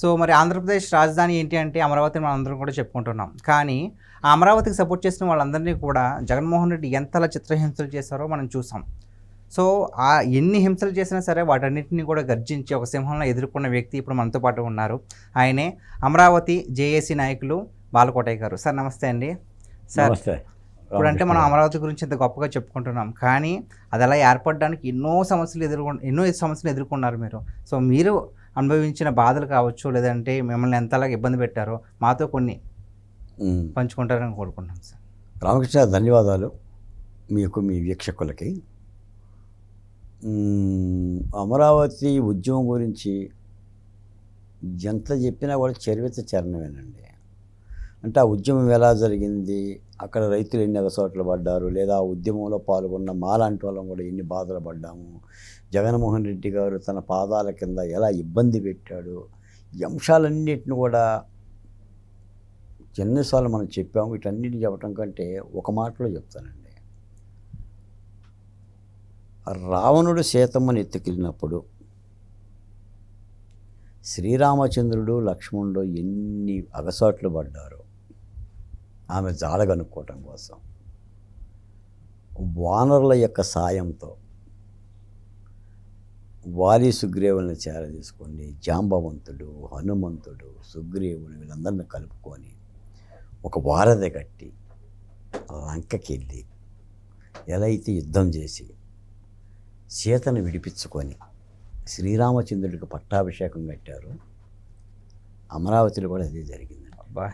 So మరి ఆంధ్రప్రదేశ్ రాజధాని ఏంటి అంటే అమరావతి మనం అందరం కూడా చెప్పుకుంటున్నాం. కానీ ఆ అమరావతికి సపోర్ట్ చేసిన వాళ్ళందరినీ కూడా జగన్మోహన్ రెడ్డి ఎంతలా చిత్రహింసలు చేశారో మనం చూసాం. సో ఆ ఎన్ని హింసలు చేసినా సరే వాటన్నిటిని కూడా గర్జించి ఒక సింహంలో ఎదుర్కొన్న వ్యక్తి ఇప్పుడు మనతో పాటు ఉన్నారు. ఆయనే అమరావతి జేఏసీ నాయకులు బాలకోటయ్య గారు. సార్ నమస్తే అండి. సార్ ఇప్పుడు అంటే మనం అమరావతి గురించి ఇంత గొప్పగా చెప్పుకుంటున్నాం. కానీ అది అలా ఏర్పడడానికి ఎన్నో సమస్యలు ఎదుర్కొ ఎన్నో సమస్యలు ఎదుర్కొన్నారు మీరు. సో మీరు అనుభవించిన బాధలు కావచ్చు లేదంటే మిమ్మల్ని ఎంతలాగా ఇబ్బంది పెట్టారో మాతో కొన్ని. పంచుకుంటారని కోరుకుంటున్నాం సార్. రామకృష్ణ ధన్యవాదాలు మీకు మీ వీక్షకులకి. అమరావతి ఉద్యమం గురించి ఎంత చెప్పినా కూడా చరిత్ర చరణమేనండి. అంటే ఆ ఉద్యమం ఎలా జరిగింది అక్కడ రైతులు ఎన్ని ఎగసోట్లు పడ్డారు లేదా ఆ ఉద్యమంలో పాల్గొన్న మాలాంటి వాళ్ళం కూడా ఎన్ని బాధలు పడ్డాము జగన్మోహన్ రెడ్డి గారు తన పాదాల కింద ఎలా ఇబ్బంది పెట్టాడు ఈ అంశాలన్నిటిని కూడా ఎన్నిసార్లు మనం చెప్పాము. వీటన్నిటిని చెప్పడం కంటే ఒక మాటలో చెప్తానండి. రావణుడు సీతమ్మని ఎత్తుకెళ్ళినప్పుడు శ్రీరామచంద్రుడు లక్ష్మణుడు ఎన్ని అగసాట్లు పడ్డారో ఆమె జాడ కనుక్కోవటం కోసం. వానరుల యొక్క సాయంతో వాలి సుగ్రీవుల్ని తీసుకొని జాంబవంతుడు హనుమంతుడు సుగ్రీవుడు వీళ్ళందరిని కలుపుకొని ఒక వారధ కట్టి లంకకి వెళ్ళి ఎలా అయితే యుద్ధం చేసి సీతను విడిపించుకొని శ్రీరామచంద్రుడికి పట్టాభిషేకం కట్టారు. అమరావతిలో కూడా అదే జరిగింది అబ్బా!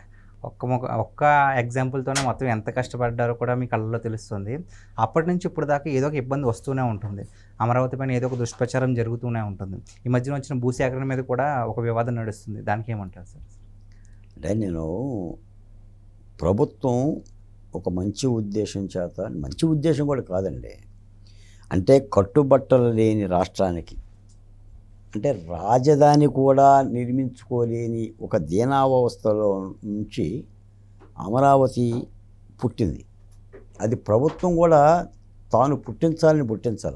ఒక్క మొక్క ఒక్క ఎగ్జాంపుల్తోనే మొత్తం ఎంత కష్టపడ్డారో కూడా మీ కళ్ళలో తెలుస్తుంది. అప్పటి నుంచి ఇప్పుడు దాకా ఏదో ఒక ఇబ్బంది వస్తూనే ఉంటుంది. అమరావతి పైన ఏదో ఒక దుష్ప్రచారం జరుగుతూనే ఉంటుంది. ఈ మధ్యన వచ్చిన భూసేకరణ మీద కూడా ఒక వివాదం నడుస్తుంది. దానికి ఏమంటారు సార్? అంటే నేను ప్రభుత్వం ఒక మంచి ఉద్దేశం చేత మంచి ఉద్దేశం కూడా కాదండి. అంటే కట్టుబట్టలు లేని రాష్ట్రానికి అంటే రాజధాని కూడా నిర్మించుకోలేని ఒక దీనావస్థలో నుంచి అమరావతి పుట్టింది. అది ప్రభుత్వం కూడా తాను పుట్టించాలని పుట్టించాల.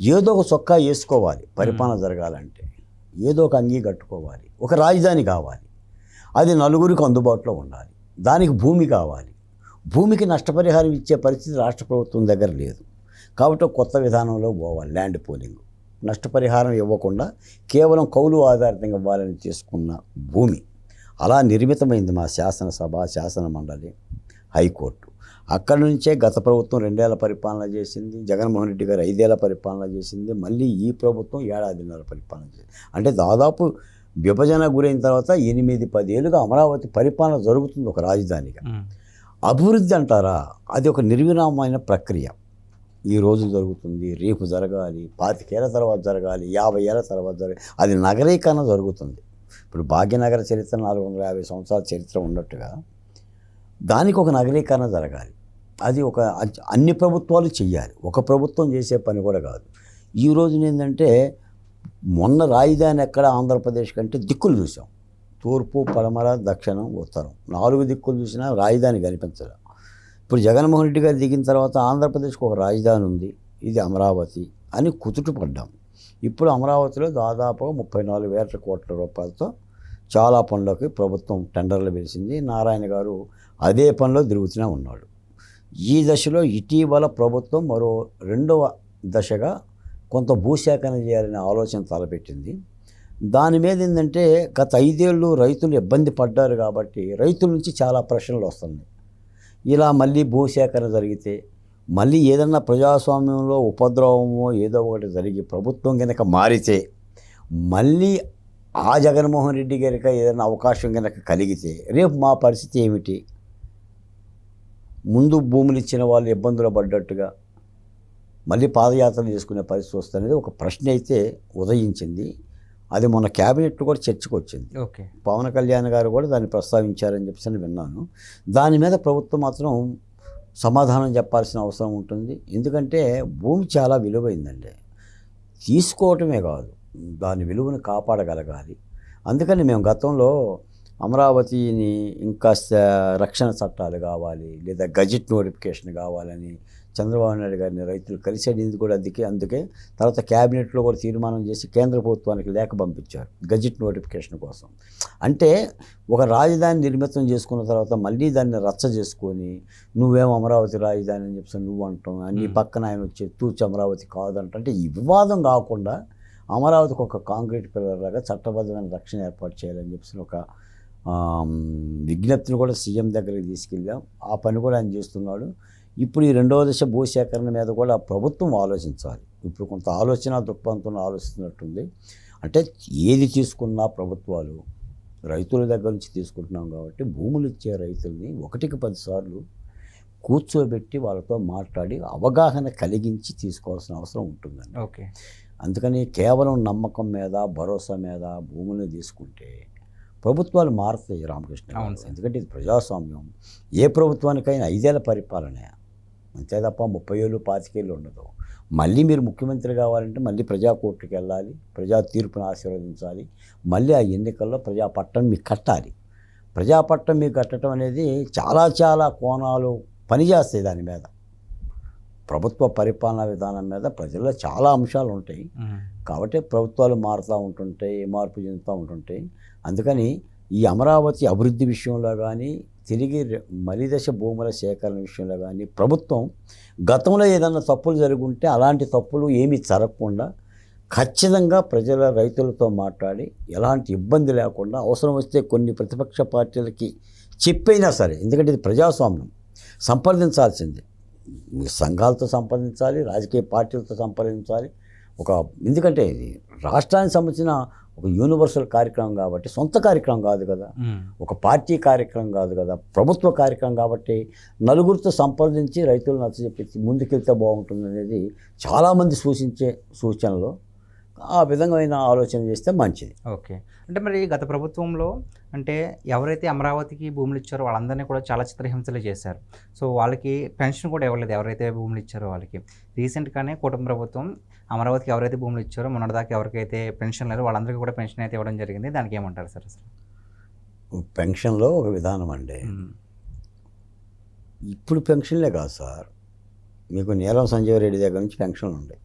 ఏదో ఒక చొక్కా వేసుకోవాలి పరిపాలన జరగాలంటే. ఏదో ఒక అంగీ కట్టుకోవాలి ఒక రాజధాని కావాలి. అది నలుగురికి అందుబాటులో ఉండాలి. దానికి భూమి కావాలి. భూమికి నష్టపరిహారం ఇచ్చే పరిస్థితి రాష్ట్ర ప్రభుత్వం దగ్గర లేదు. కాబట్టి కొత్త విధానంలో పోవాలి ల్యాండ్ పోలింగ్. నష్టపరిహారం ఇవ్వకుండా కేవలం కౌలు ఆధారితంగా ఇవ్వాలని చేసుకున్న భూమి. అలా నిర్మితమైంది మా శాసనసభ శాసన మండలి హైకోర్టు. అక్కడి నుంచే గత ప్రభుత్వం రెండేళ్ళ పరిపాలన చేసింది జగన్మోహన్ రెడ్డి గారు ఐదేళ్ళ పరిపాలన చేసింది మళ్ళీ ఈ ప్రభుత్వం ఏడాదిన్నర పరిపాలన చేసింది. అంటే దాదాపు విభజన గురైన తర్వాత ఎనిమిది పదేళ్ళుగా అమరావతి పరిపాలన జరుగుతుంది ఒక రాజధానిగా. అభివృద్ధి అంటారా? అది ఒక నిర్విరామమైన ప్రక్రియ. ఈ రోజు జరుగుతుంది రేపు జరగాలి పాతికేళ్ళ తర్వాత జరగాలి యాభై ఏళ్ళ తర్వాత జరగాలి అది నగరీకరణ జరుగుతుంది. ఇప్పుడు భాగ్యనగర చరిత్ర నాలుగు వందల యాభై సంవత్సరాల చరిత్ర ఉన్నట్టుగా దానికి ఒక నగరీకరణ జరగాలి. అది ఒక అన్ని ప్రభుత్వాలు చెయ్యాలి. ఒక ప్రభుత్వం చేసే పని కూడా కాదు. ఈ రోజున ఏంటంటే మొన్న రాజధాని ఎక్కడ? ఆంధ్రప్రదేశ్ కంటే దిక్కులు చూసాం. తూర్పు పడమర దక్షిణం ఉత్తరం. నాలుగు దిక్కులు చూసినా రాజధాని కనిపించదు ఇప్పుడు జగన్మోహన్ రెడ్డి గారు దిగిన తర్వాత ఆంధ్రప్రదేశ్కి ఒక రాజధాని ఉంది ఇది అమరావతి అని కుతుటు పడ్డాం ఇప్పుడు అమరావతిలో దాదాపుగా ముప్పై నాలుగు వేల కోట్ల రూపాయలతో చాలా పనులకి ప్రభుత్వం టెండర్లు పిలిచింది నారాయణ గారు అదే పనిలో తిరుగుతూనే ఉన్నాడు. ఈ దశలో ఇటీవల ప్రభుత్వం మరో రెండవ దశగా కొంత భూసేకరణ చేయాలనే ఆలోచన తలపెట్టింది. దాని మీద ఏంటంటే గత ఐదేళ్ళు రైతులు ఇబ్బంది పడ్డారు కాబట్టి రైతుల నుంచి చాలా ప్రశ్నలు వస్తున్నాయి. ఇలా మళ్ళీ భూసేకరణ జరిగితే మళ్ళీ ఏదన్నా ప్రజాస్వామ్యంలో ఉపద్రవమో ఏదో ఒకటి జరిగి ప్రభుత్వం కనుక మారితే మళ్ళీ ఆ జగన్మోహన్ రెడ్డి గారికి ఏదైనా అవకాశం కనుక కలిగితే రేపు మా పరిస్థితి ఏమిటి? ముందు భూములు ఇచ్చిన వాళ్ళు ఇబ్బందులు పడ్డట్టుగా మళ్ళీ పాదయాత్ర చేసుకునే పరిస్థితి వస్తుంది ఒక ప్రశ్న అయితే ఉదయించింది. అది మొన్న క్యాబినెట్ కూడా చర్చకు వచ్చింది. ఓకే. పవన్ కళ్యాణ్ గారు కూడా దాన్ని ప్రస్తావించారని చెప్పేసి అని విన్నాను. దాని మీద ప్రభుత్వం మాత్రం సమాధానం చెప్పాల్సిన అవసరం ఉంటుంది. ఎందుకంటే భూమి చాలా విలువైందండి. తీసుకోవటమే కాదు దాని విలువను కాపాడగలగాలి. అందుకని మేము గతంలో అమరావతిని ఇంకా రక్షణ చట్టాలు కావాలి లేదా గజెట్ నోటిఫికేషన్ కావాలని చంద్రబాబు నాయుడు గారిని రైతులు కలిసి అడిగింది కూడా అందుకే అందుకే తర్వాత క్యాబినెట్లో కూడా తీర్మానం చేసి కేంద్ర ప్రభుత్వానికి లేఖ పంపించారు గజెట్ నోటిఫికేషన్ కోసం. అంటే ఒక రాజధాని నిర్మితం చేసుకున్న తర్వాత మళ్ళీ దాన్ని రచ్చ చేసుకొని నువ్వేం అమరావతి రాజధాని అని చెప్పి నువ్వు అంటాం నీ. పక్కన ఆయన వచ్చి తూచి అమరావతి కాదంట. అంటే ఈ వివాదం కాకుండా అమరావతికి ఒక కాంక్రీట్ పిల్లర్ లాగా చట్టబద్ధమైన రక్షణ ఏర్పాటు చేయాలని చెప్పి ఒక విజ్ఞప్తిని కూడా సీఎం దగ్గరికి తీసుకెళ్ళాం. ఆ పని కూడా ఆయన చేస్తున్నాడు. ఇప్పుడు ఈ రెండవ దశ భూసేకరణ మీద కూడా ప్రభుత్వం ఆలోచించాలి. ఇప్పుడు కొంత ఆలోచన దృక్పథంతో ఆలోచిస్తున్నట్టుంది. అంటే ఏది తీసుకున్నా ప్రభుత్వాలు రైతుల దగ్గర నుంచి తీసుకుంటున్నాం కాబట్టి భూములు ఇచ్చే రైతుల్ని ఒకటికి పదిసార్లు కూర్చోబెట్టి వాళ్ళతో మాట్లాడి అవగాహన కలిగించి తీసుకోవాల్సిన అవసరం ఉంటుందండి. ఓకే. అందుకని కేవలం నమ్మకం మీద భరోసా మీద భూములను తీసుకుంటే ప్రభుత్వాలు మారుతాయి రామకృష్ణ. ఎందుకంటే ఇది ప్రజాస్వామ్యం. ఏ ప్రభుత్వానికైనా ఐదేళ్ళ పరిపాలనే. అంతే తప్ప ముప్పై ఏళ్ళు పాతికేళ్ళు ఉండదు. మళ్ళీ మీరు ముఖ్యమంత్రి కావాలంటే మళ్ళీ ప్రజా కోర్టుకి వెళ్ళాలి ప్రజా తీర్పును ఆశీర్వదించాలి మళ్ళీ ఆ ఎన్నికల్లో ప్రజా పట్టం మీకు కట్టాలి. ప్రజా పట్టం మీకు కట్టడం అనేది చాలా చాలా కోణాలు పనిచేస్తాయి దాని మీద. ప్రభుత్వ పరిపాలనా విధానం మీద ప్రజల్లో చాలా అంశాలు ఉంటాయి. కాబట్టి ప్రభుత్వాలు మారుతూ ఉంటుంటాయి మార్పు చెందుతూ ఉంటుంటాయి అందుకని ఈ అమరావతి అభివృద్ధి విషయంలో కానీ తిరిగి మలిదశ భూముల సేకరణ విషయంలో కానీ ప్రభుత్వం గతంలో ఏదన్నా తప్పులు జరుగుంటే అలాంటి తప్పులు ఏమీ జరగకుండా ఖచ్చితంగా ప్రజల రైతులతో మాట్లాడి ఎలాంటి ఇబ్బంది లేకుండా అవసరం వస్తే కొన్ని ప్రతిపక్ష పార్టీలకి చెప్పైనా సరే ఎందుకంటే ఇది ప్రజాస్వామ్యం సంప్రదించాల్సిందే మీ సంఘాలతో సంప్రదించాలి రాజకీయ పార్టీలతో సంప్రదించాలి. ఒక ఎందుకంటే ఇది రాష్ట్రానికి సంబంధించిన ఒక యూనివర్సల్ కార్యక్రమం కాబట్టి సొంత కార్యక్రమం కాదు కదా. ఒక పార్టీ కార్యక్రమం కాదు కదా. ప్రభుత్వ కార్యక్రమం కాబట్టి నలుగురితో సంప్రదించి రైతులు నచ్చజెప్పి ముందుకెళ్తే బాగుంటుంది అనేది చాలామంది సూచించే సూచనలు. ఆ విధమైన ఆలోచన చేస్తే మంచిది. ఓకే. అంటే మరి గత ప్రభుత్వంలో అంటే ఎవరైతే అమరావతికి భూములు ఇచ్చారో వాళ్ళందరినీ కూడా చాలా చిత్రహింసలు చేశారు. సో వాళ్ళకి పెన్షన్ కూడా ఇవ్వలేదు ఎవరైతే భూములు ఇచ్చారో వాళ్ళకి. రీసెంట్గానే కూటమి ప్రభుత్వం అమరావతికి ఎవరైతే భూములు ఇచ్చారో మొన్నటిదాకా ఎవరికైతే పెన్షన్ లేదో వాళ్ళందరికీ కూడా పెన్షన్ అయితే ఇవ్వడం జరిగింది. దానికి ఏమంటారు సార్ అసలు? పెన్షన్లో ఒక విధానం అండి. ఇప్పుడు పెన్షన్లే కాదు సార్. మీకు నీలం సంజీవ రెడ్డి దగ్గర నుంచి పెన్షన్లు ఉన్నాయి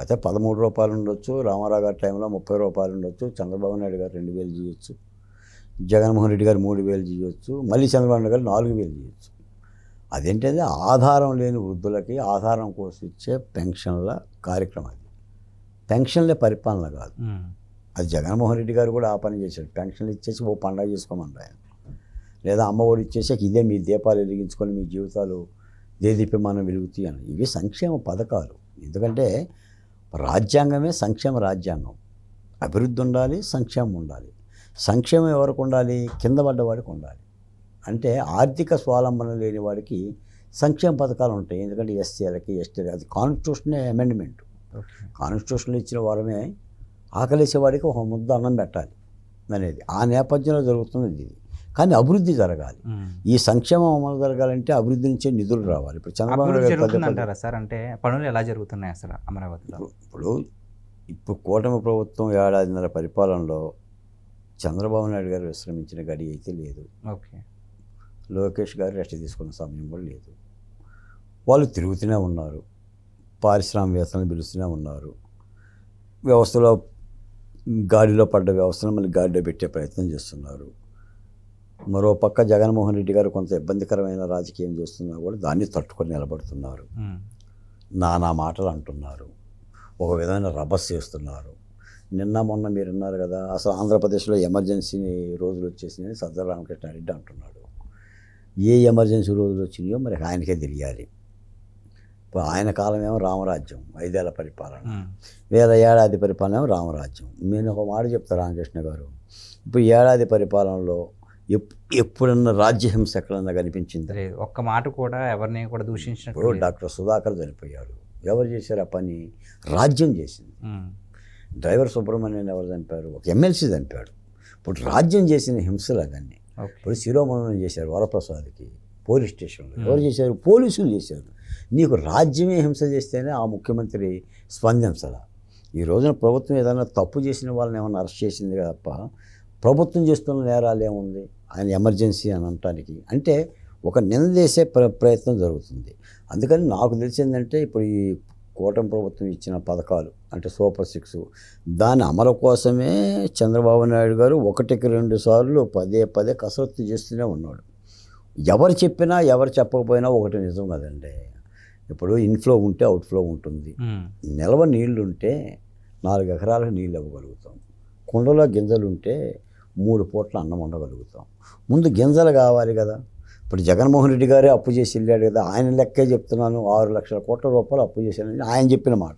అయితే పదమూడు రూపాయలు ఉండొచ్చు రామారావు గారి టైంలో ముప్పై రూపాయలు ఉండొచ్చు చంద్రబాబు నాయుడు గారు రెండు వేలు చేయొచ్చు జగన్మోహన్ రెడ్డి గారు మూడు వేలు చేయొచ్చు మళ్ళీ చంద్రబాబు గారు నాలుగు వేలు చేయొచ్చు. అదేంటంటే ఆధారం లేని వృద్ధులకి ఆధారం కోసం ఇచ్చే పెన్షన్ల కార్యక్రమం అది. పెన్షన్లే పరిపాలన కాదు. అది జగన్మోహన్ రెడ్డి గారు కూడా ఆ పని చేశాడు. పెన్షన్లు ఇచ్చేసి ఓ పండగ చేసుకోమన్నారు ఆయన లేదా అమ్మ ఒడి ఇచ్చేసాక ఇదే మీ దీపాలు వెలిగించుకొని మీ జీవితాలు దేదీప్యమానం వెలుగుతాయి అని. ఇవి సంక్షేమ పథకాలు. ఎందుకంటే రాజ్యాంగమే సంక్షేమ రాజ్యాంగం. అభివృద్ధి ఉండాలి సంక్షేమం ఉండాలి. సంక్షేమం ఎవరికి ఉండాలి? కింద పడ్డ వాడికి ఉండాలి. అంటే ఆర్థిక స్వావలంబన లేని వాడికి సంక్షేమ పథకాలు ఉంటాయి. ఎందుకంటే ఎస్సీలకి ఎస్టీలకి అది కాన్స్టిట్యూషన్ అమెండ్మెంట్ ఓకే. కాన్స్టిట్యూషన్లో ఇచ్చిన వారమే ఆకలేసేవాడికి ఒక ముద్ద అన్నం పెట్టాలి అనేది. ఆ నేపథ్యంలో జరుగుతుంది ఇది. కానీ అభివృద్ధి జరగాలి. ఈ సంక్షేమం అమలు జరగాలంటే అభివృద్ధి నుంచే నిధులు రావాలి. ఇప్పుడు చంద్రబాబు సార్? అంటే పనులు ఎలా జరుగుతున్నాయి అసలు అమరావతిలో? ఇప్పుడు ఇప్పుడు కూటమి ప్రభుత్వం ఏడాదిన్నర పరిపాలనలో చంద్రబాబు నాయుడు గారు విశ్రమించిన గడి అయితే లేదు. ఓకే. లోకేష్ గారు రెస్ట్ తీసుకున్న సమయం కూడా లేదు. వాళ్ళు తిరుగుతూనే ఉన్నారు. పారిశ్రామికవేత్తలను పిలుస్తూనే ఉన్నారు. వ్యవస్థలో గాడిలో పడ్డ వ్యవస్థను మళ్ళీ గాడిలో పెట్టే ప్రయత్నం చేస్తున్నారు. మరో పక్క జగన్మోహన్ రెడ్డి గారు కొంత ఇబ్బందికరమైన రాజకీయం చేస్తున్నా కూడా దాన్ని తట్టుకొని నిలబడుతున్నారు. నానా మాటలు అంటున్నారు. ఒక విధమైన రభస్ చేస్తున్నారు. నిన్న మొన్న మీరు విన్నారు కదా అసలు ఆంధ్రప్రదేశ్లో ఎమర్జెన్సీ రోజులు వచ్చేసినాయని సజ్జల రామకృష్ణారెడ్డి అంటున్నాడు. ఏ ఎమర్జెన్సీ రోజులు వచ్చినాయో మరి ఆయనకే తెలియాలి. ఇప్పుడు ఆయన కాలం ఏమో రామరాజ్యం ఐదేళ్ళ పరిపాలన. వేల ఏడాది పరిపాలన ఏమో రామరాజ్యం. నేను ఒక మాట చెప్తా రామకృష్ణ గారు ఇప్పుడు ఏడాది పరిపాలనలో ఎప్ ఎప్పుడన్నా రాజ్యహింస ఎక్కడన్నా కనిపించింది? లేదు ఒక్క మాట కూడా ఎవరిని కూడా లేదు. డాక్టర్ సుధాకర్ చనిపోయాడు. ఎవరు చేశారు ఆ పని? రాజ్యం చేసింది. డ్రైవర్ సుబ్రహ్మణ్యం ఎవరు చంపారు? ఒక ఎమ్మెల్సీ చంపాడు. ఇప్పుడు రాజ్యం చేసిన హింసలు అవన్నీ. ఇప్పుడు శిరోమణం చేశారు వరప్రసాద్కి పోలీస్ స్టేషన్లో. ఎవరు చేశారు? పోలీసులు చేశారు. నీకు రాజ్యమే హింస చేస్తేనే ఆ ముఖ్యమంత్రి స్పందించాల. ఈ రోజున ప్రభుత్వం ఏదైనా తప్పు చేసిన వాళ్ళని ఏమైనా అరెస్ట్ చేసింది తప్ప ప్రభుత్వం చేస్తున్న నేరాలు ఏముంది? ఆయన ఎమర్జెన్సీ అని అనటానికి. అంటే ఒక నిందేసే ప్ర ప్రయత్నం జరుగుతుంది. అందుకని నాకు తెలిసిందంటే ఇప్పుడు ఈ కూటమి ప్రభుత్వం ఇచ్చిన పథకాలు అంటే సూపర్ సిక్స్ దాని అమలు కోసమే చంద్రబాబు నాయుడు గారు ఒకటికి రెండు సార్లు పదే పదే కసరత్తు చేస్తూనే ఉన్నాడు. ఎవరు చెప్పినా ఎవరు చెప్పకపోయినా ఒకటి నిజం కదండి. ఇప్పుడు ఇన్ఫ్లో ఉంటే అవుట్ఫ్లో ఉంటుంది. నిల్వ నీళ్ళు ఉంటే నాలుగు ఎకరాలకు నీళ్ళు ఇవ్వగలుగుతాం. కుండలో గింజలు ఉంటే మూడు పూట్ల అన్నం వండగలుగుతాం. ముందు గింజలు కావాలి కదా. ఇప్పుడు జగన్మోహన్ రెడ్డి గారే అప్పు చేసి వెళ్ళాడు కదా ఆయన లెక్కే చెప్తున్నాను ఆరు లక్షల కోట్ల రూపాయలు అప్పు చేశానని ఆయన చెప్పిన మాట.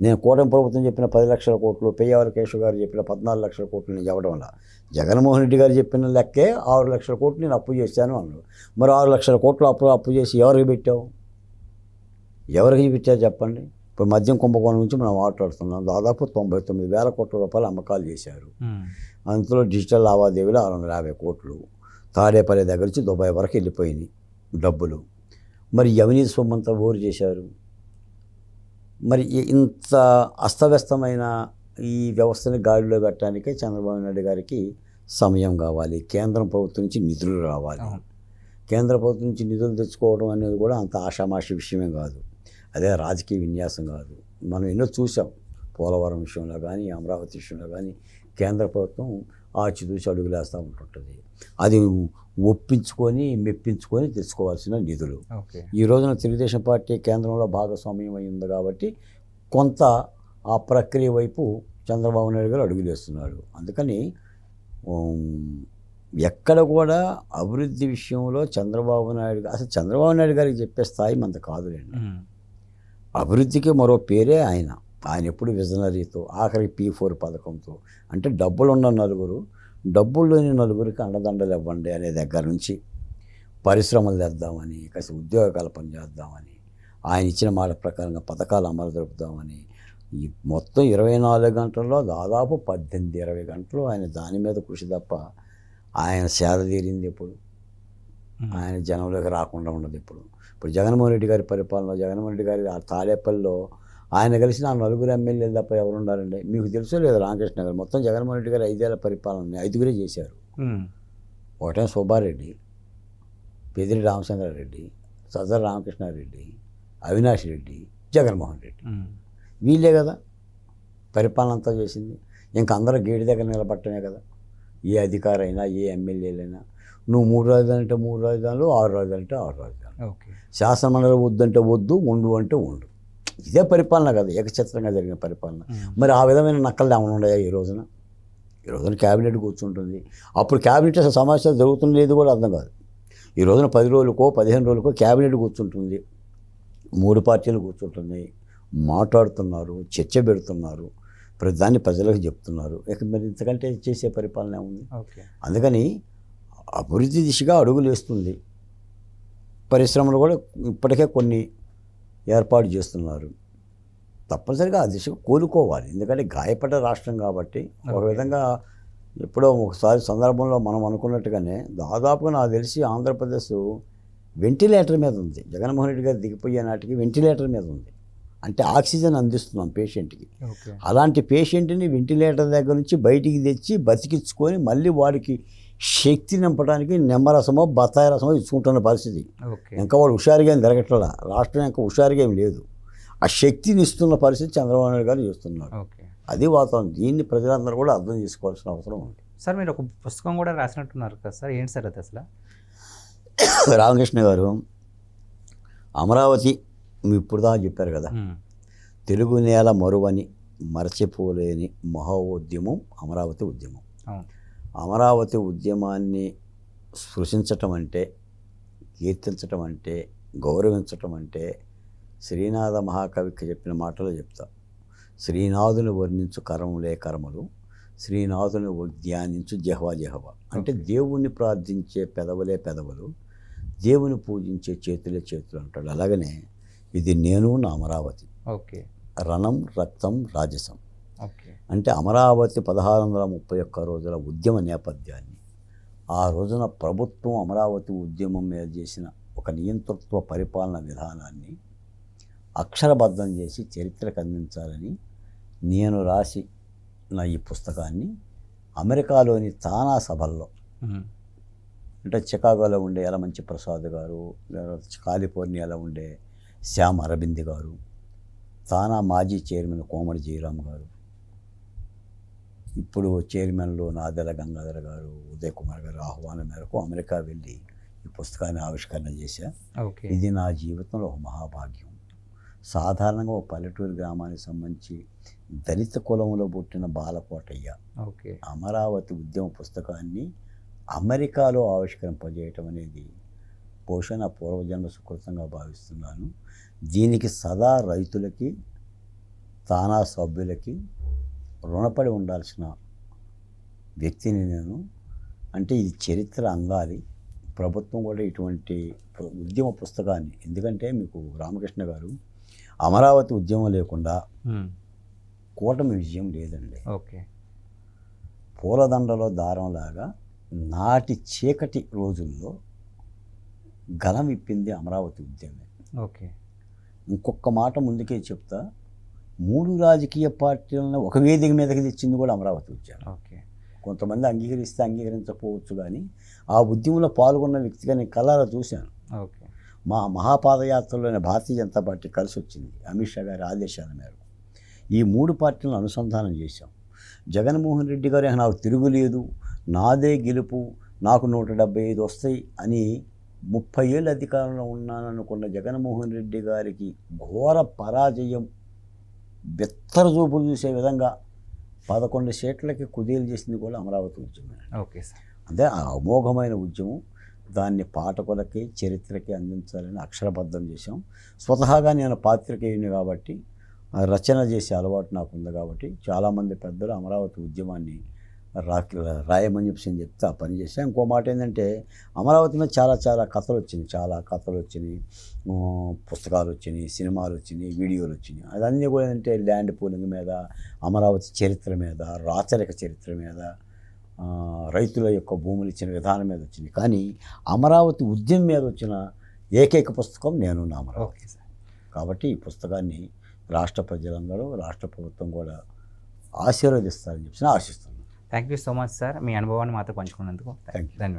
నేను కూటమి ప్రభుత్వం చెప్పిన పది లక్షల కోట్లు పెయ్యవర కేశవ్ గారు చెప్పిన పద్నాలుగు లక్షల కోట్లు నేను చెప్పడం వల్ల. జగన్మోహన్ రెడ్డి గారు చెప్పిన లెక్కే ఆరు లక్షల కోట్లు నేను అప్పు చేశాను అన్నాడు. మరి ఆరు లక్షల కోట్లు అప్పు అప్పు చేసి ఎవరికి పెట్టావు? ఎవరికి పెట్టారు చెప్పండి? ఇప్పుడు మద్యం కుంభకోణం నుంచి మనం మాట్లాడుతున్నాం. దాదాపు తొంభై తొమ్మిది వేల కోట్ల రూపాయలు అమ్మకాలు చేశారు. అందులో డిజిటల్ లావాదేవీలు ఆరు వందల యాభై కోట్లు. తాడేపల్లి దగ్గర నుంచి దుబాయ్ వరకు వెళ్ళిపోయినాయి డబ్బులు. మరి అవినీతి సొమ్మంతా ఓరు చేశారు? మరి ఇంత అస్తవ్యస్తమైన ఈ వ్యవస్థని గాడిలో పెట్టడానికే చంద్రబాబు నాయుడు గారికి సమయం కావాలి. కేంద్రం ప్రభుత్వం నుంచి నిధులు రావాలి. కేంద్ర ప్రభుత్వం నుంచి నిధులు తెచ్చుకోవడం అనేది కూడా అంత ఆషామాషి విషయమే కాదు. అదే రాజకీయ విన్యాసం కాదు. మనం ఎన్నో చూసాం పోలవరం విషయంలో కానీ అమరావతి విషయంలో కానీ కేంద్ర ప్రభుత్వం ఆచితూచి అడుగులేస్తూ ఉంటుంటుంది. అది ఒప్పించుకొని మెప్పించుకొని తెచ్చుకోవాల్సిన నిధులు. ఈ రోజున తెలుగుదేశం పార్టీ కేంద్రంలో భాగస్వామ్యం అయింది కాబట్టి కొంత ఆ ప్రక్రియ వైపు చంద్రబాబు నాయుడు గారు అడుగులేస్తున్నాడు అందుకని ఎక్కడ కూడా అభివృద్ధి విషయంలో చంద్రబాబు నాయుడు అసలు చంద్రబాబు నాయుడు గారికి చెప్పే స్థాయి మంత కాదులేండి అభివృద్ధికి మరో పేరే ఆయన. ఆయన ఎప్పుడు విజనరీతో ఆఖరి పీ ఫోర్ పథకంతో. అంటే డబ్బులు ఉన్న నలుగురు డబ్బులు లేని నలుగురికి అండదండలు ఇవ్వండి అనే దగ్గర నుంచి పరిశ్రమలు తెద్దామని కాస్త ఉద్యోగ కల్పన చేద్దామని ఆయన ఇచ్చిన మాట ప్రకారంగా పథకాలు అమలు జరుపుదామని ఈ మొత్తం ఇరవై నాలుగు గంటల్లో దాదాపు పద్దెనిమిది ఇరవై గంటలు ఆయన దాని మీద కృషి తప్ప ఆయన సేద తీరింది ఎప్పుడు? ఆయన జనంలోకి రాకుండా ఉండదు ఇప్పుడు ఇప్పుడు జగన్మోహన్ రెడ్డి గారి పరిపాలన జగన్మోహన్ రెడ్డి గారి ఆ తాడేపల్లిలో ఆయన కలిసిన ఆ నలుగురు ఎమ్మెల్యేలు తప్ప ఎవరు ఉండాలండి? మీకు తెలుసో లేదు రామకృష్ణ గారు మొత్తం జగన్మోహన్ రెడ్డి గారు ఐదేళ్ళ పరిపాలన ఐదుగురే చేశారు. ఒకటే సుబ్బారెడ్డి పెదిరి రామచంద్రారెడ్డి సదర్ రామకృష్ణారెడ్డి అవినాష్ రెడ్డి జగన్మోహన్ రెడ్డి. వీళ్ళే కదా పరిపాలన అంతా చేసింది. ఇంకా అందరూ గేడి దగ్గర నిలబట్టమే కదా. ఏ అధికారైనా ఏ ఎమ్మెల్యేలైనా. నువ్వు మూడు రాజధానులు అంటే మూడు రాజధానులు ఆరు రాజధానులు అంటే ఆరు రాజధానులు. శాసనమండలి వద్దు అంటే వద్దు ఉండు అంటే ఉండు. ఇదే పరిపాలన కదా ఏకఛత్రంగా జరిగిన పరిపాలన. మరి ఆ విధమైన నక్కలు ఏమైనా ఉన్నాయా ఈ రోజున? ఈ రోజున క్యాబినెట్ కూర్చుంటుంది. అప్పుడు క్యాబినెట్ అసలు సమావేశాలు జరుగుతుండేది కూడా అర్థం కాదు. ఈ రోజున పది రోజులకో పదిహేను రోజులకో క్యాబినెట్ కూర్చుంటుంది. మూడు పార్టీలు కూర్చుంటున్నాయి. మాట్లాడుతున్నారు చర్చ పెడుతున్నారు. ప్రతిదాన్ని ప్రజలకు చెప్తున్నారు. ఇక మరి ఇంతకంటే చేసే పరిపాలన ఉంది అందుకని అభివృద్ధి దిశగా అడుగులు వేస్తుంది పరిశ్రమలు కూడా ఇప్పటికే కొన్ని ఏర్పాటు చేస్తున్నారు. తప్పనిసరిగా ఆ దిశగా కోలుకోవాలి. ఎందుకంటే గాయపడ్డ రాష్ట్రం కాబట్టి ఒక. విధంగా ఎప్పుడో ఒకసారి సందర్భంలో మనం అనుకున్నట్టుగానే దాదాపుగా నాకు తెలిసి ఆంధ్రప్రదేశ్ వెంటిలేటర్ మీద ఉంది. జగన్మోహన్ రెడ్డి గారు దిగిపోయే నాటికి వెంటిలేటర్ మీద ఉంది. అంటే ఆక్సిజన్ అందిస్తున్నాం పేషెంట్కి. అలాంటి పేషెంట్ని వెంటిలేటర్ దగ్గర నుంచి బయటికి తెచ్చి బతికించుకొని మళ్ళీ వాడికి శక్తి నింపడానికి నిమ్మరసమో బత్తాయి రసమో ఇచ్చుకుంటున్న పరిస్థితి. ఓకే. ఇంకా వాడు హుషారుగా ఏం జరగట్లా రాష్ట్రం ఇంకా హుషారుగా ఏం లేదు. ఆ శక్తిని ఇస్తున్న పరిస్థితి చంద్రబాబు నాయుడు గారు చేస్తున్నారు ఓకే. అది వాతావరణం దీన్ని ప్రజలందరూ కూడా అర్థం చేసుకోవాల్సిన అవసరం ఉంది. సార్ మీరు ఒక పుస్తకం కూడా రాసినట్టున్నారు కదా సార్ ఏంటి సార్ అది అసలు? రామకృష్ణ గారు అమరావతి ఇప్పుడు దాకా చెప్పారు కదా. తెలుగు నేల మరువని మరచిపోలేని మహోద్యమం అమరావతి ఉద్యమం. అమరావతి ఉద్యమాన్ని స్పృశించటం అంటే కీర్తించటం అంటే గౌరవించటం అంటే శ్రీనాథ మహాకవికి చెప్పిన మాటలు చెప్తా. శ్రీనాథుని వర్ణించు కరములే కర్మలు శ్రీనాథుని ధ్యానించు జహ్వా జహ్వ. అంటే దేవుణ్ణి ప్రార్థించే పెదవులే పెదవులు దేవుని పూజించే చేతులే చేతులు అంటాడు. అలాగనే ఇది నేను నా అమరావతి. ఓకే. రణం రక్తం రాజసం. ఓకే. అంటే అమరావతి పదహారు వందల ముప్పై ఒక్క రోజుల ఉద్యమ నేపథ్యాన్ని ఆ రోజున ప్రభుత్వం అమరావతి ఉద్యమం మీద చేసిన ఒక నియంతృత్వ పరిపాలన విధానాన్ని అక్షరబద్ధం చేసి చరిత్రకు అందించాలని నేను రాసి నా ఈ పుస్తకాన్ని అమెరికాలోని తానా సభల్లో అంటే చికాగోలో ఉండే యలమంచి ప్రసాద్ గారు లేకపోతే కాలిఫోర్నియాలో ఉండే శ్యామ్ అరవింద్ గారు తానా మాజీ చైర్మన్ కోమటి జయరామ్ గారు ఇప్పుడు చైర్మన్లు నాదెల గంగాధర్ గారు ఉదయ్ కుమార్ గారు ఆహ్వానం మేరకు అమెరికా వెళ్ళి ఈ పుస్తకాన్ని ఆవిష్కరణ చేశా. ఇది నా జీవితంలో ఒక మహాభాగ్యం. సాధారణంగా ఒక పల్లెటూరు గ్రామానికి సంబంధించి దళిత కులంలో పుట్టిన బాలకోటయ్య ఓకే. అమరావతి ఉద్యమ పుస్తకాన్ని అమెరికాలో ఆవిష్కరింపజేయటం అనేది బహుశా నా పూర్వజన్మ సుకృతంగా భావిస్తున్నాను. దీనికి సదా రైతులకి తానా సభ్యులకి రుణపడి ఉండాల్సిన వ్యక్తిని నేను. అంటే ఇది చరిత్ర అంగాలి ప్రభుత్వం కూడా ఇటువంటి ఉద్యమ పుస్తకాన్ని ఎందుకంటే మీకు రామకృష్ణ గారు అమరావతి ఉద్యమం లేకుండా. కూటమి విజయం లేదండి. ఓకే. పూలదండలో దారంలాగా నాటి చీకటి రోజుల్లో గలం ఇప్పింది అమరావతి ఉద్యమే. ఓకే. ఇంకొక మాట ముందుకే చెప్తా. మూడు రాజకీయ పార్టీలను ఒక వేదిక మీదకి తెచ్చింది కూడా అమరావతి ఉద్యమం. ఓకే. కొంతమంది అంగీకరిస్తే అంగీకరించకపోవచ్చు కానీ ఆ ఉద్యమంలో పాల్గొన్న వ్యక్తిగా నేను కళ్ళారా చూశాను. ఓకే. మా మహాపాదయాత్రలోనే భారతీయ జనతా పార్టీ కలిసి వచ్చింది అమిత్ షా గారి ఆదేశాల మేరకు. ఈ మూడు పార్టీలను అనుసంధానం చేశాం. జగన్మోహన్ రెడ్డి గారు "ఇక నాకు తిరుగులేదు నాదే గెలుపు నాకు నూట డెబ్బై ఐదు వస్తాయి అని ముప్పై ఏళ్ళు అధికారంలో ఉన్నాననుకున్న జగన్మోహన్ రెడ్డి గారికి ఘోర పరాజయం. బెత్తర చూపులు చూసే విధంగా పదకొండు సీట్లకి కుదేలు చేసింది కూడా అమరావతి ఉద్యమే ఓకే సార్. అదే ఆ అమోఘమైన ఉద్యమం దాన్ని పాఠకులకి చరిత్రకి అందించాలని అక్షరబద్ధం చేశాం. స్వతహాగా నేను పాత్రికేయుని కాబట్టి రచన చేసే అలవాటు నాకు ఉంది కాబట్టి చాలామంది పెద్దలు అమరావతి ఉద్యమాన్ని రా రాయమని చెప్పి నేను చెప్తే ఆ పని చేశాను ఇంకో మాట ఏంటంటే అమరావతి మీద చాలా చాలా కథలు వచ్చినాయి. చాలా కథలు వచ్చినాయి. పుస్తకాలు వచ్చినాయి సినిమాలు వచ్చినాయి వీడియోలు వచ్చినాయి. అదన్నీ కూడా ఏంటంటే ల్యాండ్ పూలింగ్ మీద అమరావతి చరిత్ర మీద రాచరిక చరిత్ర మీద రైతుల యొక్క భూములు ఇచ్చిన విధానం మీద వచ్చింది కానీ అమరావతి ఉద్యమం మీద వచ్చిన ఏకైక పుస్తకం నేను నా అమరావతి. కాబట్టి ఈ పుస్తకాన్ని రాష్ట్ర ప్రజలందరూ రాష్ట్ర ప్రభుత్వం కూడా ఆశీర్వదిస్తారని చెప్పి నేను ఆశిస్తున్నాను. Thank you so much sir మీ అనుభవాన్ని మాతో పంచుకున్నందుకు. ధన్యవాదాలు